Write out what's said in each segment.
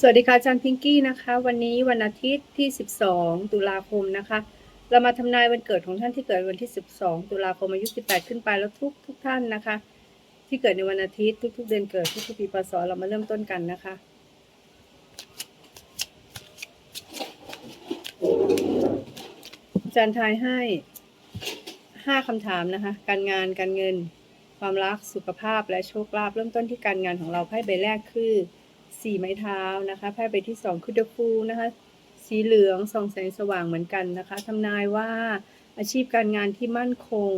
สวัสดีค่ะอาจารย์พิงกี้นะคะ วันนี้วันอาทิตย์ที่ 12 ตุลาคมนะคะ เรามาทำนายวันเกิดของท่านที่เกิดวันที่ 12 ตุลาคมอายุ 18 ขึ้นไปแล้วทุกทุกท่านนะคะ ที่เกิดในวันอาทิตย์ทุก ๆ เดือนเกิดทุกๆปีพศเรามาเริ่มต้นกันนะคะอาจารย์ทายให้ 5คำถามนะคะ การงานการเงิน ความรักสุขภาพและโชคลาภเริ่มต้นที่การงานของเราไพ่ใบแรกคือ สี่ไม้เท้านะคะไพ่ใบที่สองคือเดฟูนะคะ สีเหลืองส่องแสงสว่างเหมือนกันนะคะทำนายว่าอาชีพการงานที่มั่นคง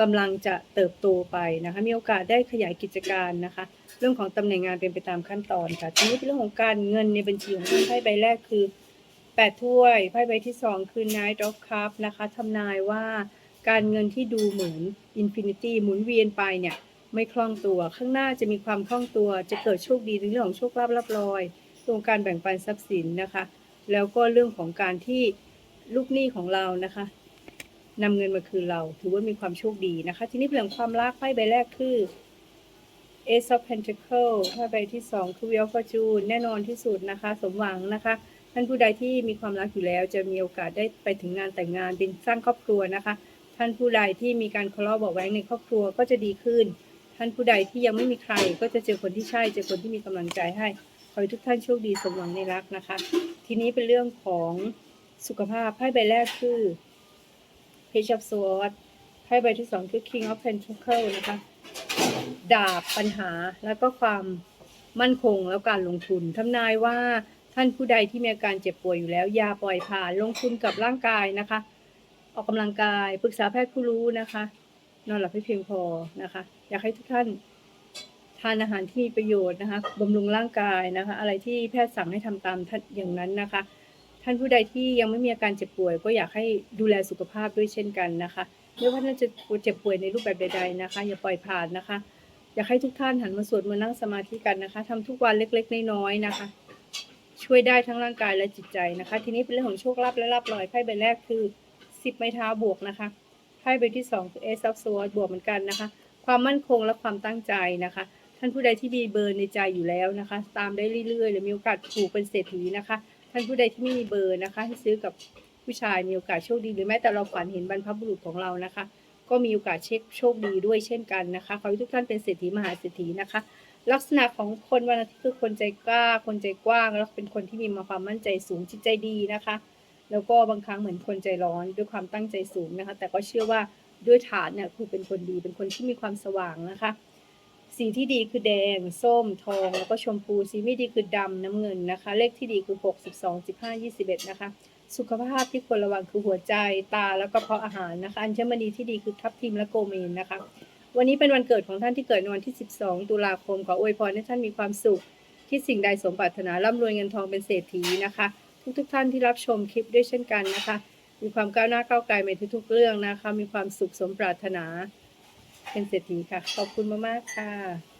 กำลังจะเติบโตไปนะคะมีโอกาสได้ขยายกิจการนะคะ เรื่องของตำแหน่งงานเป็นไปตามขั้นตอนค่ะทีนี้เป็นเรื่องของการเงินในบัญชีของท่านไพ่ใบแรกคือแปดถ้วยไพ่ใบที่สองคือ Knight of Cup นะคะทำนายว่าการเงินที่ดูเหมือน Infinity หมุนเวียนไปเนี่ย ไม่คล่องตัว ข้างหน้าจะมีความคล่องตัว จะเกิดโชคดีในเรื่องของโชคลาภรับรอยตรงการแบ่งปันทรัพย์สินนะคะ แล้วก็เรื่องของการที่ลูกหนี้ของเรานะคะนำเงินมาคืนเรา ถือว่ามีความโชคดีนะคะ ทีนี้เรื่องความรักไพ่ใบแรกคือ Ace of Pentacle ไพ่ใบที่สองคือ Wheel of Fortune แน่นอนที่สุดนะคะ สมหวังนะคะท่านผู้ใดที่มีความรักอยู่แล้ว จะมีโอกาสได้ไปถึงงานแต่งงานเป็นสร้างครอบครัวนะคะ ท่านผู้ใดที่มีการคารพบอกแว้งในครอบครัวก็จะดีขึ้น ท่านผู้ใดที่ยังไม่มีใคร ก็จะเจอคนที่ใช่ เจอคนที่มีกำลังใจให้ ขอให้ทุกท่านโชคดีสมหวังในรักนะคะ ทีนี้เป็นเรื่องของสุขภาพไพ่ใบแรกคือ Page of Swords ไพ่ใบที่สองคือ King of Pentacles นะคะ ดาบปัญหาแล้วก็ความมั่นคงแล้วการลงทุนทำนายว่าท่านผู้ใดที่มีอาการเจ็บป่วยอยู่แล้วยาปล่อยผ่านลงทุนกับร่างกายนะคะ ออกกำลังกายปรึกษาแพทย์ผู้รู้นะคะ นอนหลับให้เพียงพอนะคะ อยากให้ทุกท่านทานอาหารที่มีประโยชน์นะคะบำรุงร่างกายนะคะ อะไรที่แพทย์สั่งให้ทำตามท่านอย่างนั้นนะคะ ท่านผู้ใดที่ยังไม่มีอาการเจ็บป่วย ก็อยากให้ดูแลสุขภาพด้วยเช่นกันนะคะไม่ว่าท่านจะเจ็บป่วยในรูปแบบใด ๆนะคะ อย่าปล่อยผ่านนะคะ อยากให้ทุกท่านหันมาสวดมนต์นั่งสมาธิกันนะคะทำทุกวันเล็กๆน้อยๆนะคะ ช่วยได้ทั้งร่างกายและจิตใจนะคะ ทีนี้เป็นเรื่องของโชคลาภและลาภลอยไพ่ใบแรกคือสิบไม้เท้าบวกนะคะ พ่ใบที่สองคือ Ace of Swords บวกเหมือนกันนะคะ ความมั่นคงและความตั้งใจนะคะ ท่านผู้ใดที่มีเบอร์ในใจอยู่แล้วนะคะ ตามได้เรื่อยๆหรือมีโอกาสถูกเป็นเศรษฐีนะคะ ท่านผู้ใดที่ไม่มีเบอร์นะคะ ให้ซื้อกับผู้ชายมีโอกาสโชคดี หรือแม้แต่เราฝันเห็นบรรพบุรุษของเรานะคะ ก็มีโอกาสเช็คโชคดีด้วยเช่นกันนะคะขอให้ทุกท่านเป็นเศรษฐีมหาเศรษฐีนะคะ ลักษณะของคนวันอาทิตย์คือคนใจกล้า คนใจกว้าง แล้วเป็นคนที่มีความมั่นใจสูงจิตใจดีนะคะ แล้วก็บางครั้งเหมือนคนใจร้อนด้วยความตั้งใจสูงนะคะ แต่ก็เชื่อว่าด้วยฐานเนี่ยคือเป็นคนดีเป็นคนที่มีความสว่างนะคะ สีที่ดีคือแดง ส้ม ทอง แล้วก็ชมพู สีไม่ดีคือดำน้ำเงินนะคะ เลขที่ดีคือ 6 12 15 21 นะคะ สุขภาพที่ควรระวังคือหัวใจ ตา แล้วก็เพาะอาหารนะคะ อัญมณีที่ดีคือทับทิมและโกเมนนะคะ วันนี้เป็นวันเกิดของท่านที่เกิดในวันที่ 12 ตุลาคม ขออวยพรให้ท่านมีความสุข ที่สิ่งใดสมปรารถนาร่ำรวยเงินทองเป็นเศรษฐีนะคะ ทุกๆทท่านที่รับชมคลิปด้วยเช่นกันนะคะ มีความก้าวหน้าก้าวไกลในทุกๆเรื่องนะคะ มีความสุขสมปรารถนา เป็นเศรษฐีค่ะ ขอบคุณมากๆค่ะ